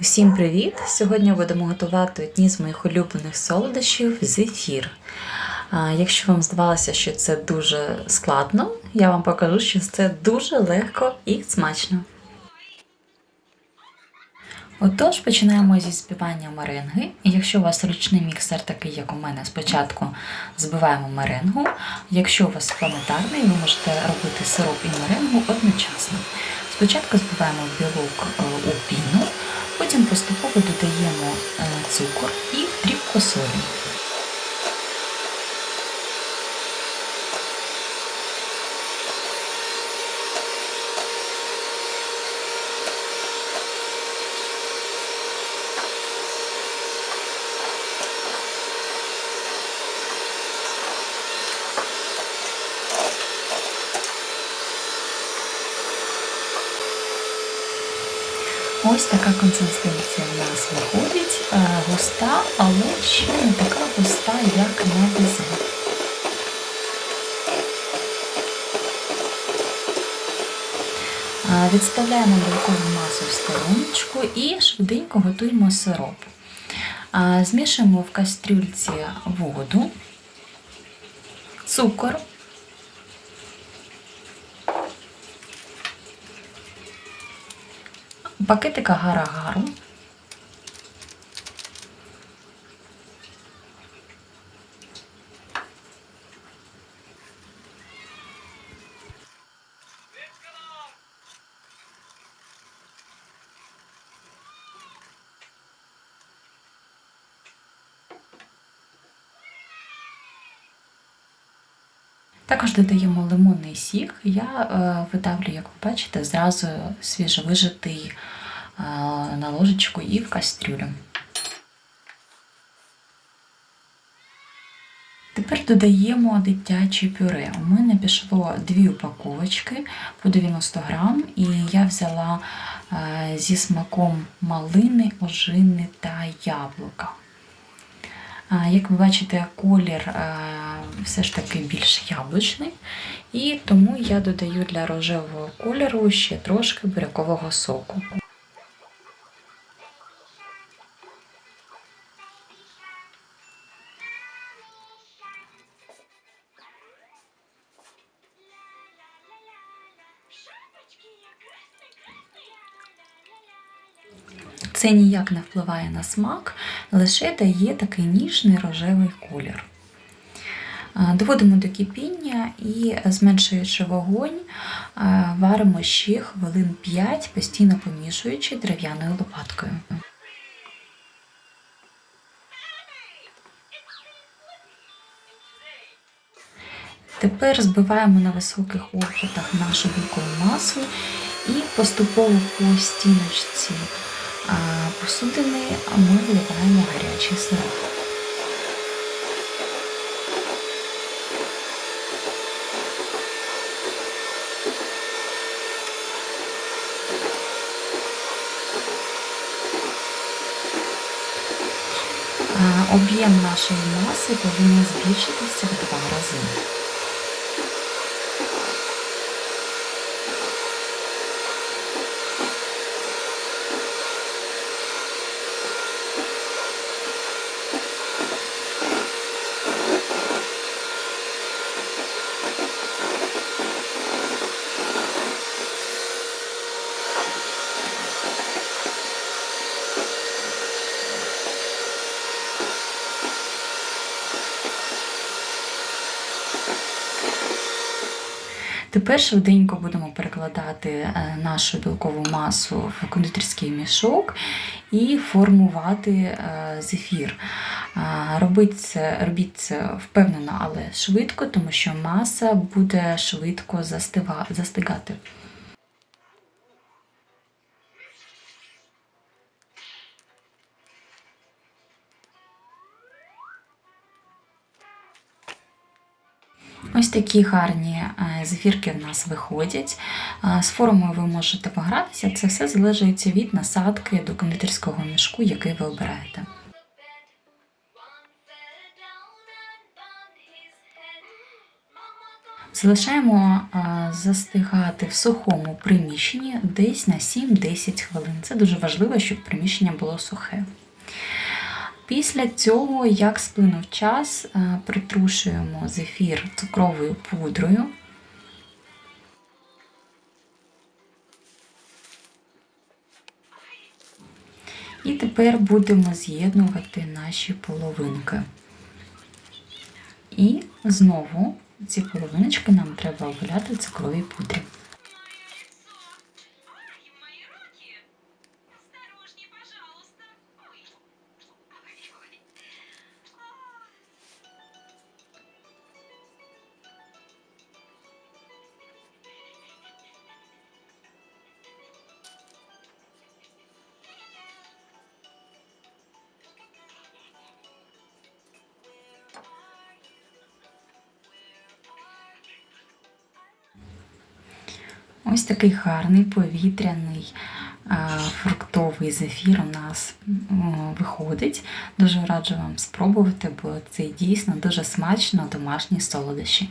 Усім привіт! Сьогодні будемо готувати одні з моїх улюблених солодощів зефір. Якщо вам здавалося, що це дуже складно, я вам покажу, що це дуже легко і смачно. Отож, починаємо зі збивання меренги. Якщо у вас ручний міксер такий, як у мене, спочатку збиваємо меренгу. Якщо у вас планетарний, ви можете робити сироп і меренгу одночасно. Спочатку збиваємо білок е, у піну, потім поступово додаємо е, цукор і дрібку солі. Ось така консистенція в нас виходить. Е, Густа, але ще не така густа, як на безе. Е, Відставляємо білкову масу в стороночку і швиденько готуємо сироп. Е, Змішуємо в кастрюльці воду, цукор. Пакетика гарагару. Також додаємо лимонний сік. Я е, видавлю, як ви бачите, зразу свіжовижитий на ложечку і в кастрюлю. Тепер додаємо дитяче пюре. У мене пішло дві упаковочки по 90 грам, і я взяла е, зі смаком малини, ожини та яблука. Як ви бачите, колір е, все ж таки більш яблучний, і тому я додаю для рожевого кольору ще трошки бурякового соку. Це ніяк не впливає на смак, лише дає такий ніжний рожевий колір. Доводимо до кипіння і, зменшуючи вогонь, варимо ще хвилин 5, постійно помішуючи дерев'яною лопаткою. Тепер збиваємо на високих обертах нашу білкову масу і поступово по стіночці посудини ми вливаємо гарячий сироп. Об'єм нашої маси повинен збільшитися в два рази. Тепер швиденько будемо перекладати е, нашу білкову масу в кондитерський мішок і формувати е, зефір. Робіть це, робіть це впевнено, але швидко, тому що маса буде швидко застигати. Ось такі гарні е, зефірки в нас виходять. З формою ви можете погратися, це все залежить від насадки до кондитерського мішку, який ви обираєте. Залишаємо застигати в сухому приміщенні десь на 7-10 хвилин. Це дуже важливо, щоб приміщення було сухе. Після цього, як сплинув час, притрушуємо зефір цукровою пудрою. І тепер будемо з'єднувати наші половинки. І знову ці половиночки нам треба обваляти в цукровій пудрі. Ось такий гарний повітряний фруктовий зефір у нас виходить. Дуже раджу вам спробувати, бо це дійсно дуже смачно домашні солодощі.